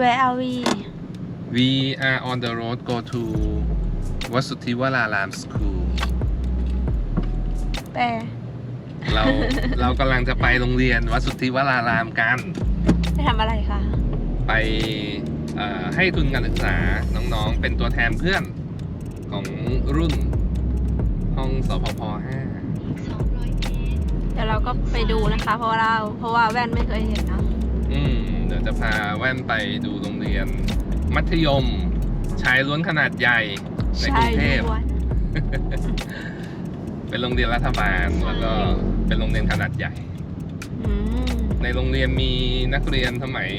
Where are we We are on the road go to วัดสุทธิวราราม School แปลเรา เรากำลังจะไปโรงเรียนวัดสุทธิวรารามกัน ไปทำอะไรคะ ไปเอ่อให้ทุนการศึกษาน้องๆ เป็นตัวแทนเพื่อนของรุ่น ห้องสพพเดี๋ยวเราก็ไปดูนะคะ เพราะว่าเราเพราะว่าแว่นไม่เคยเห็นเนาะ5อืมเดี๋ยว จะพาแว่นไปดูโรงเรียน มัธยมชายล้วนขนาดใหญ่ในกรุงเทพล้วนเป็นโรงเรียนรัฐบาลแล้วก็เป็นโรงเรียนขนาดใหญ่อืมในโรงเรียนมีนักเรียนสมัย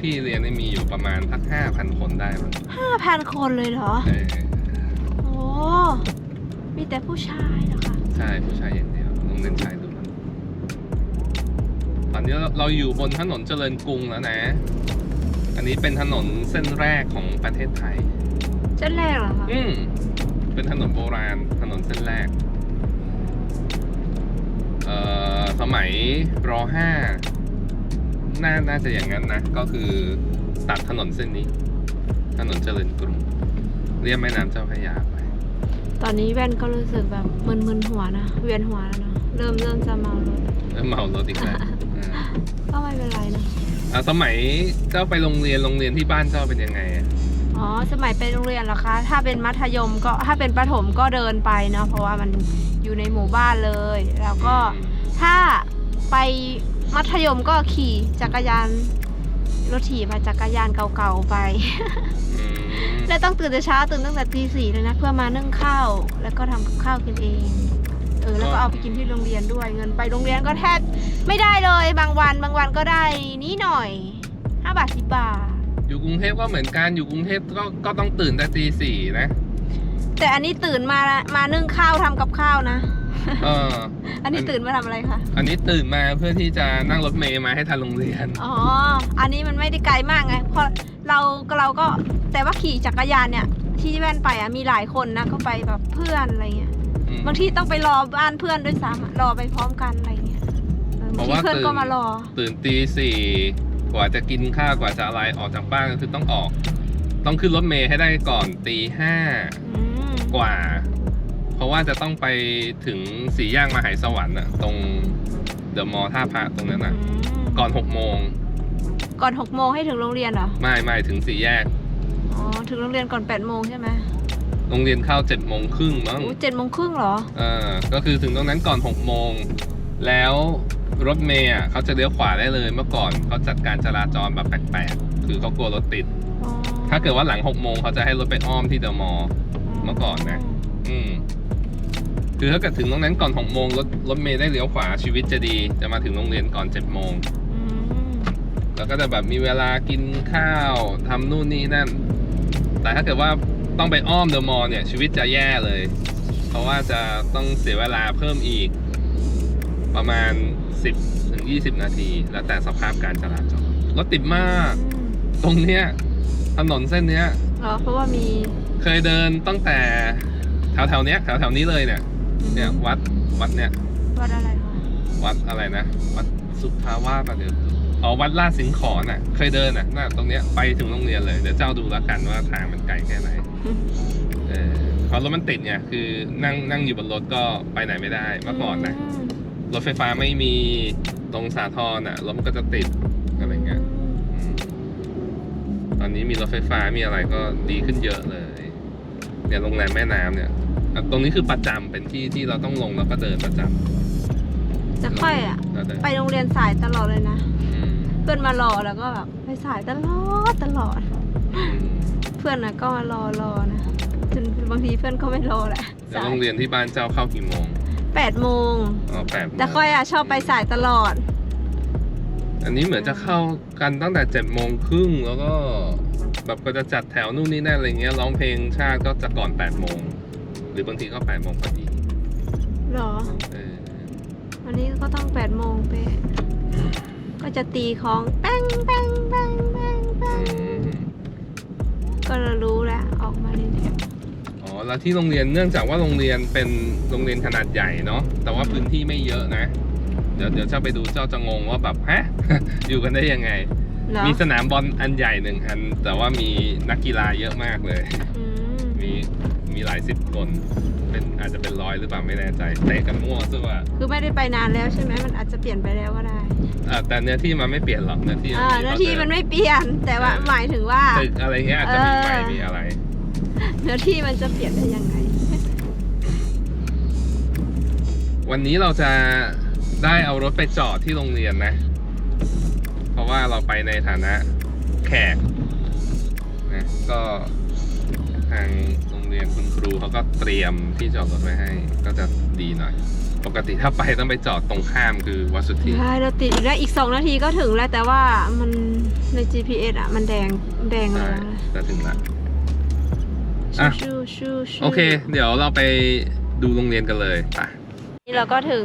พี่เรียนนี่มีอยู่ประมาณพักห้าพันคนได้มั้งห้าพันคนเลยเหรอเออโอ้ มีแต่ผู้ชายเหรอคะ ใช่ผู้ชายอย่างเดียว โรงเรียนชายล้วน ตอนนี้เราเราอยู่บนถนนเจริญกรุงแล้วนะ อันนี้เป็นถนนเส้นแรกของประเทศไทย เส้นแรกเหรอคะอืมเป็นถนนโบราณถนนเส้นแรก เอ่อสมัยรห้าน่าน่าจะอย่างนั้นนะ ก็คือตัดถนนเส้นนี้ ถนนเจริญกรุง เรียบแม่น้ำเจ้าพระยาไปตอนนี้แว่นก็รู้สึกแบบมึนๆหัวนะ เวียนหัวแล้วเนาะ เริ่มเริ่มจะเมารถเออเมารถอีกแล้วอ่า ก็ไม่เป็นไรนะ อะสมัยเจ้าไปโรงเรียนโรงเรียนที่บ้านเจ้าเป็นยังไงอะอ๋อ สมัยไปโรงเรียนเหรอคะ ถ้าเป็นมัธยมก็ ถ้าเป็นประถมก็เดินไปเนาะ เพราะว่ามันอยู่ในหมู่บ้านเลย แล้วก็อืมถ้าไปมัธยมก็ขี่จักรยานรถถีบอะจักรยานเก่าๆไปอืมและต้องตื่นแต่เช้าตื่นตั้งแต่ตีสี่เลยนะเพื่อมานึ่งข้าว แล้วก็ทำกับข้าวกินเอง เออแล้วก็เอาไปกินที่โรงเรียนด้วยเงินไปโรงเรียนก็แทบไม่ได้เลยบางวันบางวันก็ได้นี้หน่อยห้าบาทสิบบาท อยู่กรุงเทพก็เหมือนกันอยู่กรุงเทพก็ก็ต้องตื่นแต่ตีสี่นะ แต่อันนี้ตื่นมามานึ่งข้าวทำกับข้าวนะเอออันนี้ตื่นมาทำอะไรคะอันนี้ตื่นมาเพื่อที่จะนั่งรถเมย์มาให้ทันโรงเรียนอ๋ออันนี้มันไม่ได้ไกลมากไงเพราะเราก็เราก็แต่ว่าขี่จักรยานเนี่ยที่แว่นไปอะมีหลายคนนะก็ไปแบบเพื่อนอะไรเงี้ยอืม บางทีต้องไปรอบ้านเพื่อนด้วยซ้ำอะรอไปพร้อมกันอะไรเงี้ยเออเพบางราะทีว่าเพื่อนตื่นก็มารอ ตื่นตีสี่กว่าจะกินข้าวกว่าจะอะไรออกจากบ้านก็คือต้องออก ต้องขึ้นรถเมย์ให้ได้ก่อนตีห้าอืมกว่า เพราะว่าจะต้องไปถึงสี่แยกมหาสวรรค์อะตรงเดอะมอลล์ท่าพระตรงนั้นอือะมก่อนหกโมงก่อนหกโมงให้ถึงโรงเรียนเหรอ ไม่ไม่ถึงสี่แยก อ๋อ ถึงโรงเรียนก่อนแปดโมงใช่ไหมโรงเรียนเข้าเจ็ดโมงครึ่งมั้งโอ้เจ็ดโมงครึ่งเหรอเออก็คือถึงตรงนั้นก่อนหกโมง แล้วรถเมย์อะเขาจะเลี้ยวขวาได้เลยเมื่อก่อนเขาจัดการจราจรแบบแปลกๆ คือเขากลัวรถติด อ๋อถ้าเกิดว่าหลังหกโมงเขาจะให้รถไปอ้อมที่เดอะมอลล์ เมื่อก่อนนะ อืมคือถ้าเกิดถึงตรงนั้นก่อนหกโมงรถรถเมย์ได้เลี้ยวขวาชีวิตจะดี จะมาถึงโรงเรียนก่อนเจ็ดโมง อืมแล้วก็จะแบบมีเวลากินข้าวทำนู่นนี่นั่น แต่ถ้าเกิดว่า ต้องไปอ้อมเดอะมอลล์เนี่ย ชีวิตจะแย่เลย เพราะว่าจะต้องเสียเวลาเพิ่มอีก ประมาณ 10ถึง20 นาที แล้วแต่สภาพการจราจรรถติดมากอืมตรงเนี้ยถนนเส้นเนี้ยเหรอเพราะว่ามีเคยเดินตั้งแต่แถวแถวๆเนี้ยแถวแถวๆนี้เลยเนี่ย เนี่ยวัดวัดเนี่ย วัดอะไรคะวัดอะไรนะ วัดสุทธาวาสปะเดี๋ยวอ๋อวัดลาดสิงขอนน่ะ เคยเดินน่ะน่ะตรงเนี้ยไปถึงโรงเรียนเลย เดี๋ยวเจ้าดูแล้วกันว่าทางมันไกลแค่ไหน เออเพราะรถมันติดเนี่ยคือนั่งนั่งอยู่บนรถก็ไปไหนไม่ได้เมื่อก่อนนะมรถไฟฟ้าไม่มีตรงสาทรน่ะรถมันก็จะติดอะไรเงี้ยอืมตอนนี้มีรถไฟฟ้ามีอะไรก็ดีขึ้นเยอะเลยเนี่ยโรงแรมแม่น้ำเนี่ยอะตรงนี้คือประจำเป็นที่ที่เราต้องลงแล้วก็เดินประจำจะค่อยอะแล้วเดินไปโรงเรียนสายตลอดเลยนะอืมเพื่อนมารอแล้วก็แบบไปสายตลอดตลอดอืมเพื่อนนะก็มารอรอนะจนบางทีเพื่อนก็ไม่รอแหละแล้วสายโรงเรียนที่บ้านเจ้าเข้ากี่โมงแปดโมง อ๋อแปดโมงแต่ค่อยอะชอบไปสายตลอด อันนี้เหมือนจะเข้ากันตั้งแต่เจ็ดโมงครึ่งแล้วก็แบบก็จะจัดแถวนู่นนี่นั่นอะไรเงี้ยร้องเพลงชาติก็จะก่อนแปดโมงหรือบางทีก็แปดโมงพอดีเหรอ เออวันนี้ก็ต้องแปดโมงเป๊ะก็จะตีของแป้งแป้งแป้งแป้งแป้อืงม ก็จะรู้แล้วออกมาเรียนแถวอ๋อแล้วที่โรงเรียนเนื่องจากว่าโรงเรียนเป็นโรงเรียนขนาดใหญ่เนาะแต่ว่าพื้นที่ไม่เยอะนะ เดี๋ยวเดี๋ยวเจ้าไปดูเจ้าจะงงว่าแบบฮะ อยู่กันได้ยังไงเหรอมีสนามบอลอันใหญ่หนึ่งอัน แต่ว่ามีนักกีฬาเยอะมากเลย อืมมี มีหลายสิบคนเป็นอาจจะเป็นร้อยหรือเปล่าไม่แน่ใจเตะกันมั่วซึ่งว่าคือไม่ได้ไปนานแล้วใช่ไหมมันอาจจะเปลี่ยนไปแล้วก็ได้อ่าแต่เนื้อที่มันไม่เปลี่ยนหรอกเนื้อที่อ่าหน้าที่มันไม่เปลี่ยนแต่ว่าเออหมายถึงว่าตึกอะไรเงี้ยอาจจะมีไฟเออมีอะไร เนื้อที่มันจะเปลี่ยนได้ยังไง วันนี้เราจะได้เอารถไปจอดที่โรงเรียนนะ เพราะว่าเราไปในฐานะแขกนะก็ทางโรง เรียนคุณครูเขาก็เตรียมที่จอดรถไว้ให้ ก็จะดีหน่อย ปกติถ้าไปต้องไปจอดตรงข้ามคือวัดสุทธิใช่เราติดอีกแล้วอีกสองนาทีก็ถึงแล้วแต่ว่ามันใน GPS อะ มันแดงแดงเลใช่ยจะถึงละ อะ ชูชูชูโอเค เดี๋ยวเราไปดูโรงเรียนกันเลยไปนี่เราก็ถึง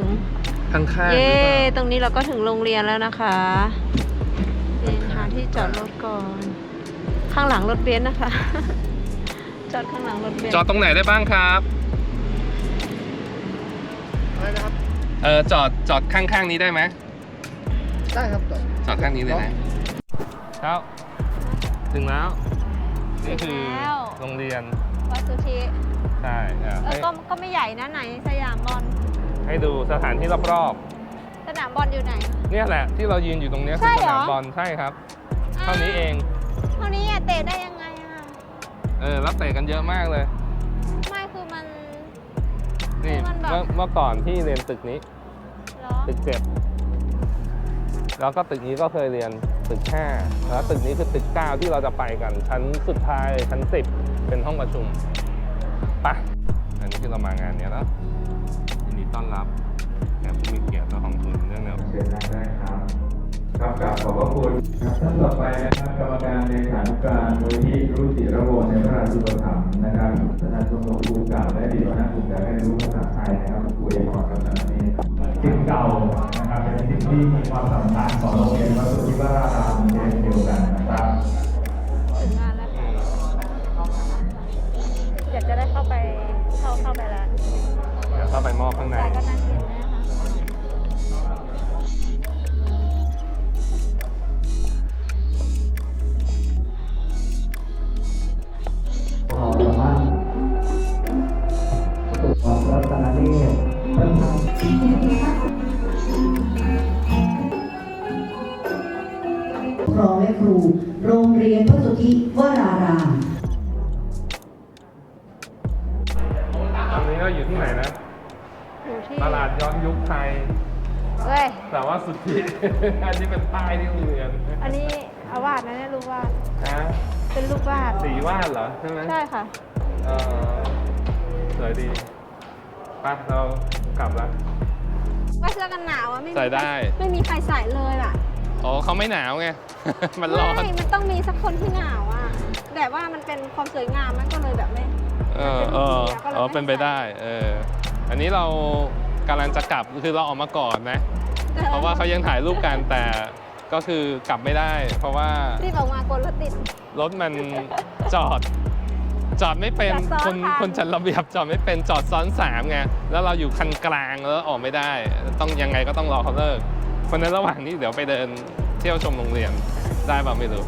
ข้างๆหเย้รือเปล่า ตรงนี้เราก็ถึงโรงเรียนแล้วนะคะนี่หาที่จอดรถก่อน ข้างหลังรถเบนซ์นะคะ จอดข้างหลังรถเบนซ์จอดตรงไหนได้บ้างครับอะไรนะครับ เออจอดจอดข้างๆนี้ได้ไหมได้ครับจบจอดข้างนี้เลยนะครับ ถึงแล้ว นี่คือโรงเรียน วัดสุชิใช่อะเออให้ก็ก็ไม่ใหญ่นะไหนสยามบอลให้ดูสถานที่รอบสนามบอลอยู่ไหน ๆ เนี่ยแหละที่เรายืนอยู่ตรงเนี้ยใช่คือสเหรอ นามบอลใช่ครับ เท่านี้เอง เท่านี้อะเตะได้ยังไงอะ เออแล้วเตะกันเยอะมากเลย ไม่คือมัน นี่มันแบบ เมื่อเมื่อก่อนที่เรียนตึกนี้ เหรอตึกเจ็ดแล้วก็ตึกนี้ก็เคยเรียนตึกห้าแล้วตึกนี้คือตึกเก้าที่เราจะไปกัน ชั้นสุดท้ายชั้นสิบเป็นห้องประชุมไปะอันนี้คือเรามางานเนี้ยเนอะยินดีต้อนรับแขกผู้มีเกียรติและของคุณเรื่องแนว เชิญนั่งได้ครับ ครับกราบขอบพระคุณครับท่านต่อไปนะครับกรรมการในฐานุการมูลที่รุ่จิระโวในพระราชูปถัมภ์นะครับท่านอาจารย์ทรงครูเก่าและดีวหน้ากลุ่มการเรียนรู้ภาษาไทยนะครับคุยก่อกพรรัตนนี้สิ่งเก่านะครับเป็นสิ่งที่มีความสำคัญต่อโรงเรียนวัดสุทธิวรารามเช่นเดียวกัน ตรเพิ่มทางรองและครู โรงเรียนพระสุทธิวรารามตรงนี้เราอยู่ที่ไหนนะ อยู่ที่ตลาดย้อนยุคไทย เว้ย แต่ว่าสุดที่อันนี้เป็นป้ายที่โรงเรียนอันนี้อาวาสนะเนี่ยลูกวาดนะเป็นลูกวาด สีวาดเหรอ ใช่ไหมใช่ค่ะ เออสวยดีไปเรา กลับแล้วว่าเสื้อกันหนาวอะไม่มีใส่ได้ใครไม่มีใครใส่เลยล่ะอ๋อเขาไม่หนาวไง มันร้อน ไม่มันต้องมีสักคนที่หนาวอะแต่ว่ามันเป็นความสวยงามมันก็เลยแบบไม่ เออเออเออเป็นไปได้ เออ อันนี้เรากำลังจะกลับคือเราออกมาก่อนนะ เพราะว่าเขายังถ่ายรูปกันแต่ก็คือกลับไม่ได้ เพราะว่ารีบออกมากนรถติด รถมันจอด จอดไม่เป็นจอดซ้อนคนกันคนจัดระเบียบจอดไม่เป็นจอดซ้อนสามไงแล้วเราอยู่คันกลางแล้วออกไม่ได้ ต้องยังไงก็ต้องรอเขาเลิกเพราะฉะนั้นระหว่างนี้เดี๋ยวไปเดินเที่ยวชมโรงเรียนได้เปล่าไม่รู้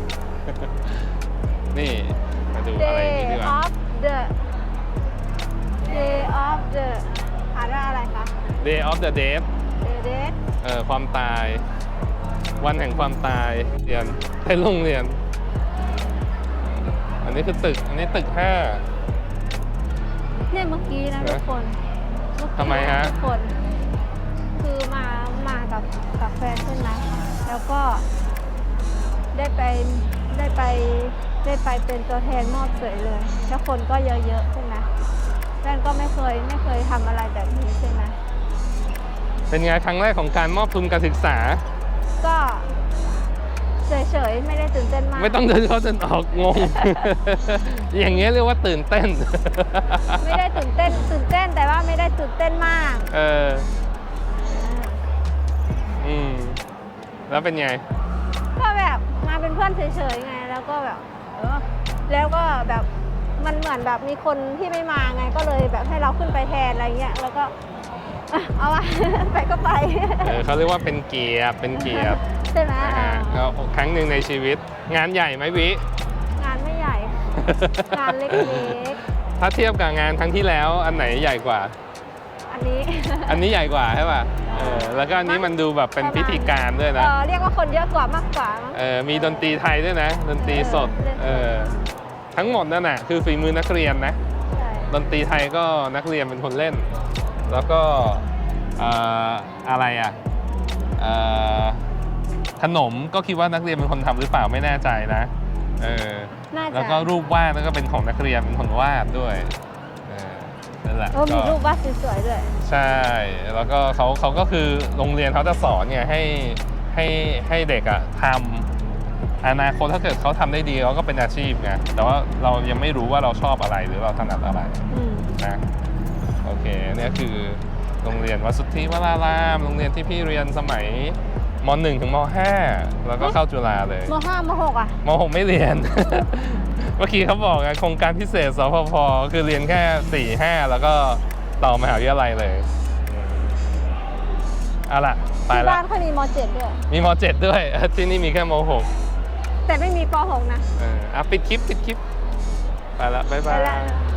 นี่มาดูอะไรอย่างนี้ดี Day กว่า of the Day of the อ่านว่าอะไรคะ Day of the Dead Day Dead เอ่อความตาย วันแห่งความตายเรียนให้โรงเรียนอั นนี้คือตึก อันนี้ตึกห้า เนี่ยเมื่อกี้นะนะทุกคนเอกี้ทำไมฮะ ทุกคน คือมามากับกับแฟนใช่ไหมแล้วก็ได้ไปได้ไปได้ไปเป็นตัวแทนมอบเสยเลย แล้วคนก็เยอะๆใช่ไหมแฟนก็ไม่เคยไม่เคยทำอะไรแบบนี้ใช่ไหมเป็นไงครั้งแรกของการมอบทุนการศึกษา ก็ เฉยๆ ไม่ได้ตื่นเต้นมาก ไม่ต้องเดินเข้าเดินออกงง อย่างเงี้ยเรียกว่าตื่นเต้น ไม่ได้ตื่นเต้น ตื่นเต้นแต่ว่าไม่ได้ตื่นเต้นมาก เออ อืม แล้วเป็นไง ก็แบบมาเป็นเพื่อนเฉยๆไง แล้วก็แบบเออแล้วก็แบบมันเหมือนแบบมีคนที่ไม่มาไง ก็เลยแบบให้เราขึ้นไปแทนอะไรเงี้ย แล้วก็อะเอาวะ ไปก็ไป เออเขาเรียกว่าเป็นเกียรติเป็นเกียรติ ใช่ไหมนะฮะก็ครั้งหนึ่งในชีวิต งานใหญ่ไหมวิ งานไม่ใหญ่ งานเล็กถ้าเทียบกับงานครั้งที่แล้วอันไหนใหญ่กว่า ๆ อันนี้ อันนี้ใหญ่กว่าใช่ป่ะเออแล้วก็อันนี้มันดูแบบเป็นพิธีการด้วยเอนะ อเรียกว่าคนเยอะกว่ามากกว่ามั้ง เออมีดนตรีไทยด้วยนะ ดนตรีสดเออเล่นสดเออทั้งหมดนั่นน่ะคือฝีมือนักเรียนนะ ใช่ดนตรีไทยก็นักเรียนเป็นคนเล่น แล้วก็เอ่ออะไรอะเอ่อ ขนมก็คิดว่านักเรียนเป็นคนทำหรือเปล่าไม่แน่ใจนะเออน่าจะแล้วก็รูปวาดนั่นก็เป็นของนักเรียนเป็นคนวาดด้วยเออนั่นแหละโอ้มีก็รูปวาดสวยๆด้วย ใช่ แล้วก็เขาเขาก็คือโรงเรียนเขาจะสอนเนี่ยให้ให้ให้เด็กอะทำอนาคตถ้าเกิดเขาทำได้ดีเขาก็เป็นอาชีพไงแต่ว่าเรายังไม่รู้ว่าเราชอบอะไรหรือเราถนัดอะไรอืมนะโอเคเนี่ยคือโรงเรียนวัดสุทธิวราราม โรงเรียนที่พี่เรียนสมัย ม .1 ถึงม .5 แล้วก็เข้าจุฬาเลยมห้ามหกอะม .6 ไม่เรียน เมื่อกี้เขาบอกไงโครงการพิเศษสพพคือเรียนแค่4 5แล้วก็ต่อมหาวิทยาลัยเลยอืมเอาล่ะไปที่ละบ้านเขามีมเจ็ดด้วย มีม .7 ด้วย ที่นี่มีแค่ม .6 แต่ไม่มีปหกนะ เอออะปิดคลิปปิดคลิปไปละบ๊ายไปบายแล้ว